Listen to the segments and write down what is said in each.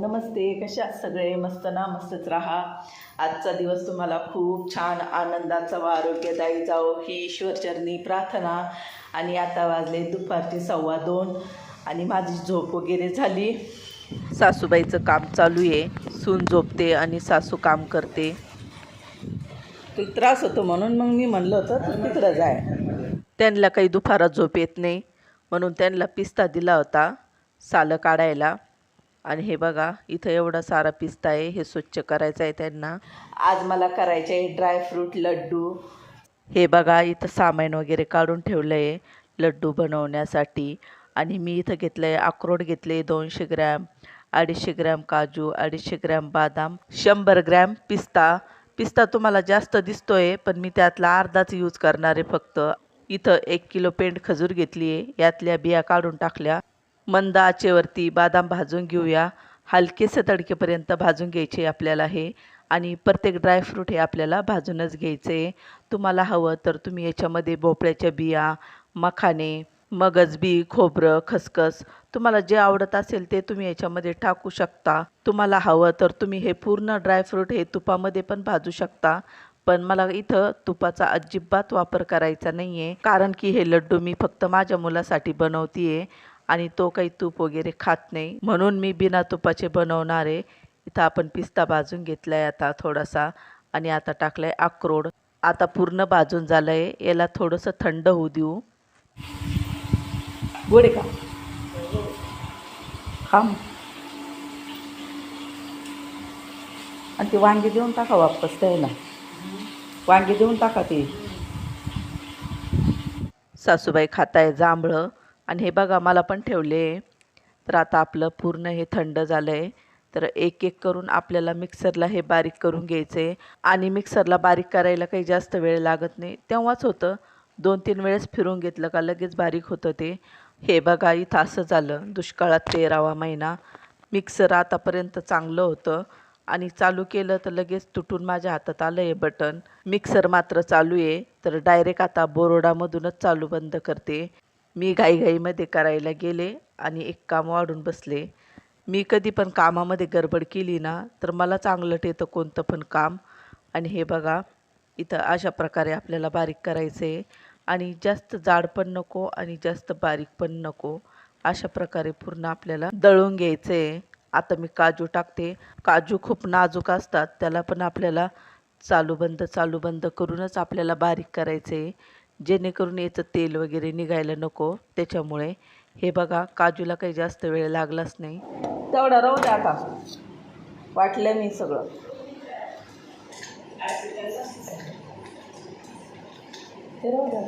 नमस्ते कशा सगळे? मस्त ना? मस्तच राहा. आजचा दिवस तुम्हाला खूप छान आनंदाचा व आरोग्यदायी जावो ही ईश्वरचरणी प्रार्थना. आणि आता वाजले दुपारचे सव्वा दोन आणि माझी झोप वगैरे झाली. सासूबाईचं काम चालू आहे. सून झोपते आणि सासू काम करते. ते त्रास होतो म्हणून मग मी म्हणलं होतं तू तिकडं जाय. त्यांना काही दुपारात झोप येत नाही. म्हणून त्यांना पिस्ता दिला होता सालं काढायला. आणि हे बघा इथं एवढा सारा पिस्ता आहे हे स्वच्छ करायचं आहे त्यांना. आज मला करायचे आहे ड्रायफ्रूट लड्डू. हे बघा इथं सामान वगैरे काढून ठेवलं आहे लड्डू बनवण्यासाठी. आणि मी इथं घेतलं आहे अक्रोड घेतले दोनशे ग्रॅम अडीचशे ग्रॅम काजू अडीचशे ग्रॅम बदाम शंभर ग्रॅम पिस्ता. पिस्ता तुम्हाला जास्त दिसतोय पण मी त्यातला अर्धाच यूज करणार आहे फक्त. इथं एक किलो पेंड खजूर घेतली आहे यातल्या बिया काढून टाकल्या. मंद आचेवरती बदाम भाजून घेऊया. हलकेसे तडकेपर्यंत भाजून घ्यायचे आपल्याला हे. आणि प्रत्येक ड्रायफ्रूट हे आपल्याला भाजूनच घ्यायचे. तुम्हाला हवं तर तुम्ही याच्यामध्ये भोपळ्याच्या बिया मखाने मगज बी खोबरं खसखस तुम्हाला जे आवडत असेल ते तुम्ही याच्यामध्ये टाकू शकता. तुम्हाला हवं तर तुम्ही हे पूर्ण ड्रायफ्रूट हे तुपामध्ये पण भाजू शकता. पण मला इथं तुपाचा अजिबात वापर करायचा नाही आहे कारण की हे लड्डू मी फक्त माझ्या मुलासाठी बनवते आहे आणि तो काही तूप वगैरे खात नाही. म्हणून मी बिना तुपाचे बनवणार आहे इथं आपण पिस्ता भाजून घेतला आहे आता थोडासा आणि आता टाकलं आहे अक्रोड. आता पूर्ण भाजून झालं आहे याला थोडंसं थंड होऊ देऊ. गोडे का? खाम आणि ते वांगी देऊन टाका वापस त्याला. वांगी देऊन टाका ते. सासूबाई खाताय जांभळं. आणि हे बघा मला पण ठेवले. तर आता आपलं पूर्ण हे थंड झालं आहे तर एक एक करून आपल्याला मिक्सरला हे बारीक करून घ्यायचं. आहे आणि मिक्सरला बारीक करायला काही जास्त वेळ लागत नाही. तेव्हाच होतं. दोन तीन वेळेस फिरून घेतलं का लगेच बारीक होतं ते. हे बघा इथं असं झालं. दुष्काळात तेरावा महिना. मिक्सर आतापर्यंत चांगलं होतं. आणि चालू केलं तर लगेच तुटून माझ्या हातात आलं आहे बटन. मिक्सर मात्र चालू आहे. तर डायरेक्ट आता बोरोडामधूनच चालू बंद करते. मी घाईघाईमध्ये करायला गेले आणि एक काम वाढून बसले. मी कधी पण कामामध्ये गडबड केली ना तर मला चांगलं येतं कोणतं पण काम. आणि हे बघा इथं अशा प्रकारे आपल्याला बारीक करायचं आहे आणि जास्त जाड पण नको आणि जास्त बारीक पण नको. अशा प्रकारे पूर्ण आपल्याला दळून घ्यायचं आहे आता मी काजू टाकते. काजू खूप नाजूक असतात त्याला पण आपल्याला चालू बंद चालू बंद करूनच आपल्याला बारीक करायचं आहे जेणेकरून याचं तेल वगैरे निघायला नको. त्याच्यामुळे हे बघा काजूला काही जास्त वेळ लागलाच नाही. तेवढा राहू द्या आता. वाटलं मी सगळं. ते राहू द्या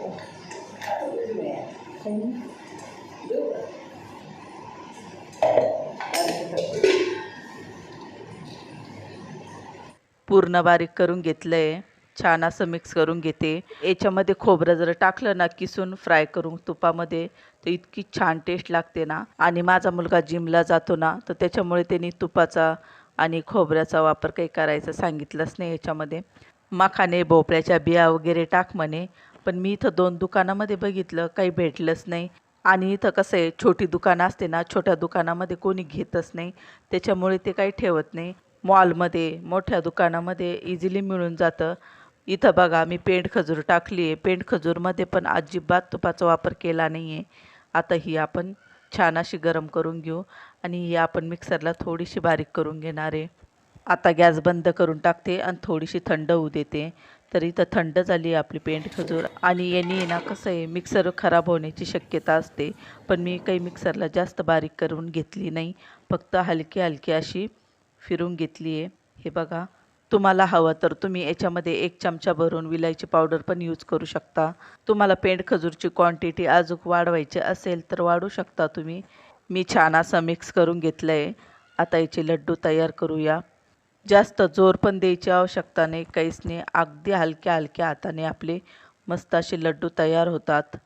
पूर्ण बारीक करून घेतलं आहे छान असं मिक्स करून घेते. याच्यामध्ये खोबरं जर टाकलं ना किसून फ्राय करून तुपामध्ये तर इतकी छान टेस्ट लागते ना. आणि माझा मुलगा जिमला जातो ना तर त्याच्यामुळे त्यांनी तुपाचा आणि खोबऱ्याचा वापर काही करायचं सांगितलंच नाही याच्यामध्ये. मखाने भोपळ्याच्या बिया वगैरे टाक म्हणे पण मी इथं दोन दुकानामध्ये बघितलं काही भेटलंच नाही. आणि इथं कसं आहे छोटी दुकानं असते ना छोट्या दुकानामध्ये कोणी घेतच नाही. त्याच्यामुळे ते काही ठेवत नाही. मॉलमध्ये मोठ्या दुकानामध्ये इझिली मिळून जातं. इथं बघा मी पेंट खजूर टाकली आहे. पेंट खजूरमध्ये पण अजिबात तुपाचा वापर केला नाही आहे आता ही आपण छान अशी गरम करून घेऊ आणि ही आपण मिक्सरला थोडीशी बारीक करून घेणार आहे. आता गॅस बंद करून टाकते आणि थोडीशी थंड होऊ देते. तर इथं थंड झाली आहे आपली पेंट खजूर. आणि यांनी ना कसं आहे मिक्सर खराब होण्याची शक्यता असते. पण मी काही मिक्सरला जास्त बारीक करून घेतली नाही. फक्त हलकी हलकी अशी फिरून घेतली आहे. हे बघा तुम्हाला हवं तर तुम्ही याच्यामध्ये एक चमचा भरून विलायची पावडर पण यूज करू शकता. तुम्हाला पेंड खजूरची क्वांटिटी अजून वाढवायची असेल तर वाढू शकता तुम्ही. मी छान असं मिक्स करून घेतलं आहे आता याचे लड्डू तयार करूया. जास्त जोर पण द्यायची आवश्यकता नाही. काहीच नाही अगदी हलक्या हलक्या हाताने आपले मस्त असे लड्डू तयार होतात.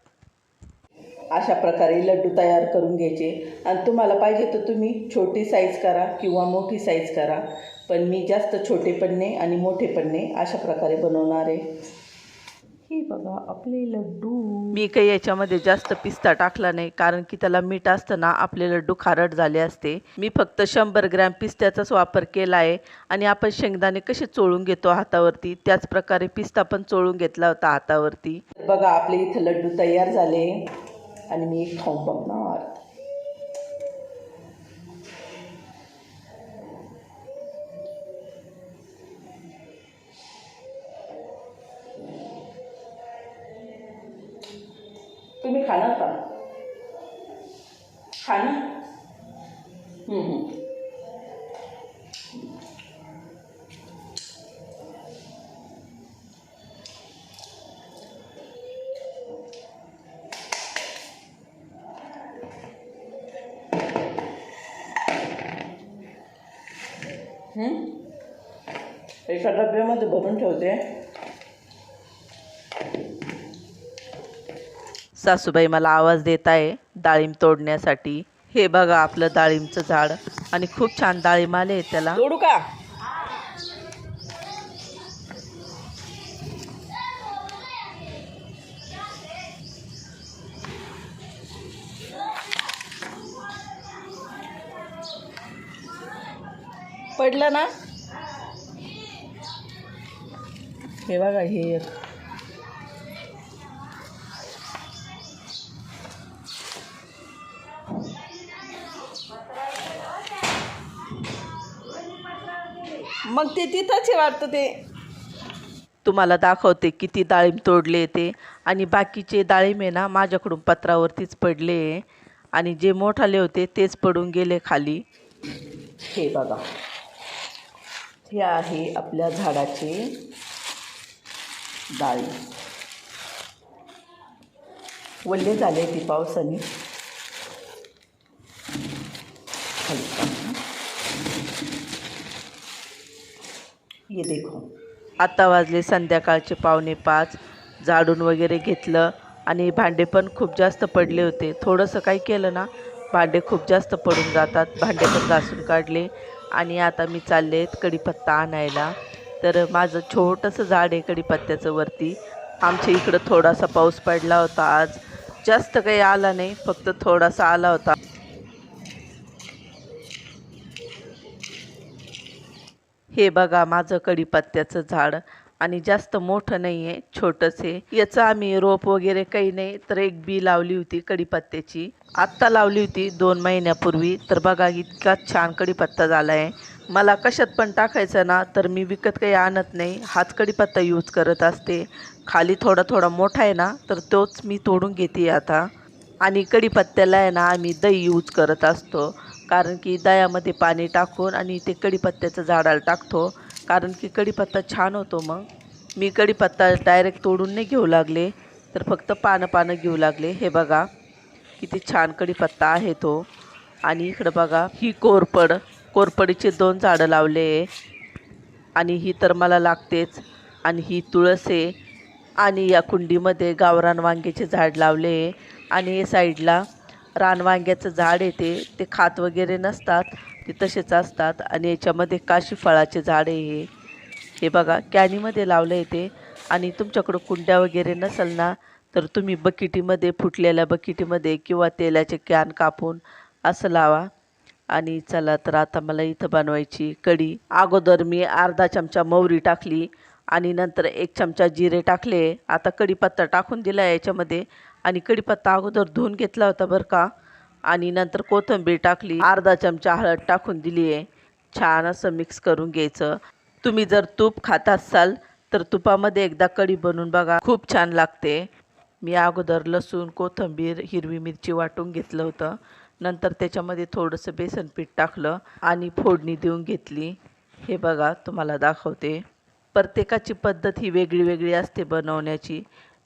अशा प्रकारे लड्डू तयार करून घ्यायचे. आणि तुम्हाला पाहिजे तर तुम्ही छोटी साईज करा किंवा मोठी साईज करा. पण मी जास्त छोटे पण नाही आणि मोठे पण नाही अशा प्रकारे बनवणार आहे. हे बघा आपले लड्डू. मी काही याच्यामध्ये जास्त पिस्ता टाकला नाही कारण की त्याला मीठ असतं ना आपले लड्डू खारट झाले असते. मी फक्त शंभर ग्रॅम पिस्त्याचाच वापर केला आहे आणि आपण शेंगदाणे कसे चोळून घेतो हातावरती त्याच प्रकारे पिस्ता पण चोळून घेतला होता हातावरती. बघा आपले इथं लड्डू तयार झाले आणि मी एक खाऊन बघणार. तुम्ही खाणार का खाणार हम्म. हम्म? एका डब्यामध्ये भरून ठेवते सासूबाई मला आवाज देत आहे डाळिंब तोडण्यासाठी. हे बघा आपलं डाळिंबचं झाड. आणि खूप छान डाळिंब आले त्याला. तोडू का? पडलं ना? हे बघा हे मग ते तिथंच आहे वाटतं ते. तुम्हाला दाखवते किती डाळिंब तोडले ते. आणि बाकीचे डाळिंब आहे ना माझ्याकडून पत्रावरतीच पडले. आणि जे मोठाले होते तेच पडून गेले खाली. हे बघा. हे आहे आपल्या झाडाचे डाळिंब. वल्ले झाले ती पावसाने खाली टाकू. ये देखो. आत्ता वाजले संध्याकाळचे पावणे पाच. झाडून वगैरे घेतलं आणि भांडे पण खूप जास्त पडले होते. थोडंसं काही केलं ना भांडे खूप जास्त पडून जातात. भांडे पण घासून काढले आणि आता मी चालले आहेत कढीपत्ता आणायला. तर माझं छोटंसं झाड आहे कढीपत्त्याचं वरती. आमच्या इकडं थोडासा पाऊस पडला होता आज. जास्त काही आला नाही फक्त थोडासा आला होता. हे बघा माझं कढीपत्त्याचं झाड. आणि जास्त मोठं नाही आहे छोटंच आहे याचं आम्ही रोप वगैरे काही नाही तर एक बी लावली होती कढीपत्त्याची. आत्ता लावली होती दोन महिन्यापूर्वी. तर बघा इतका छान कढीपत्ता झाला आहे मला कशात पण टाकायचं ना तर मी विकत काही आणत नाही. हाच कढीपत्ता यूज करत असते. खाली थोडा थोडा मोठा आहे ना तर तोच मी तोडून घेते आता. आणि कढीपत्त्याला आहे ना आम्ही दही यूज करत असतो. कारण की दह्यामध्ये पाणी टाकून आणि ते कढीपत्त्याचं झाडाला टाकतो. कारण की कढीपत्ता छान होतो मग. मी कढीपत्ता डायरेक्ट तोडून नाही घेऊ लागले. तर फक्त पानं पानं घेऊ लागले. हे बघा किती छान कढीपत्ता आहे तो. आणि इकडं बघा ही कोरपड कोरपडीचे दोन झाडं लावले आणि ही तर मला लागतेच. आणि ही तुळस आहे. आणि या कुंडीमध्ये गावरान वांग्याचे झाड लावले आहे. आणि साईडला रानवांग्याचं झाड येते ते खात वगैरे नसतात ते तसेच असतात. आणि याच्यामध्ये काशी फळाचे झाड आहे हे. हे बघा कॅनीमध्ये लावलं येते आणि तुमच्याकडं कुंड्या वगैरे नसेल ना तर तुम्ही बकिटीमध्ये फुटलेल्या बकिटीमध्ये किंवा तेलाचे कॅन कापून असं लावा. आणि चला तर आता मला इथं बनवायची कढी. अगोदर मी अर्धा चमचा मोहरी टाकली आणि नंतर एक चमचा जिरे टाकले. आता कढीपत्ता टाकून दिला याच्यामध्ये. आणि कढीपत्ता अगोदर धुवून घेतला होता बरं का? आणि नंतर कोथिंबीर टाकली. अर्धा चमचा हळद टाकून दिली आहे. छान असं मिक्स करून घ्यायचं. तुम्ही जर तूप खात असाल तर तुपामध्ये एकदा कढी बनवून बघा. खूप छान लागते. मी अगोदर लसूण कोथिंबीर हिरवी मिरची वाटून घेतलं होतं. नंतर त्याच्यामध्ये थोडंसं बेसन पीठ टाकलं आणि फोडणी देऊन घेतली. हे बघा तुम्हाला दाखवते. प्रत्येकाची पद्धत ही वेगळी वेगळी असते बनवण्याची.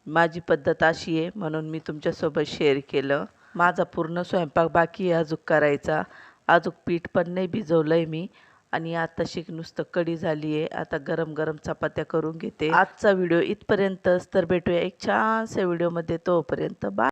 माझी पद्धत अशी आहे म्हणून मी तुमच्यासोबत शेअर केलं. माझा पूर्ण स्वयंपाक बाकी आहे अजूक करायचा. अजूक पीठ पण नाही भिजवलं आहे मी. आणि आता शिक नुसतं कडी झाली आहे. आता गरम गरम चपात्या करून घेते. आजचा व्हिडिओ इथपर्यंतच. तर भेटूया एक छानशा व्हिडिओमध्ये तोपर्यंत बाय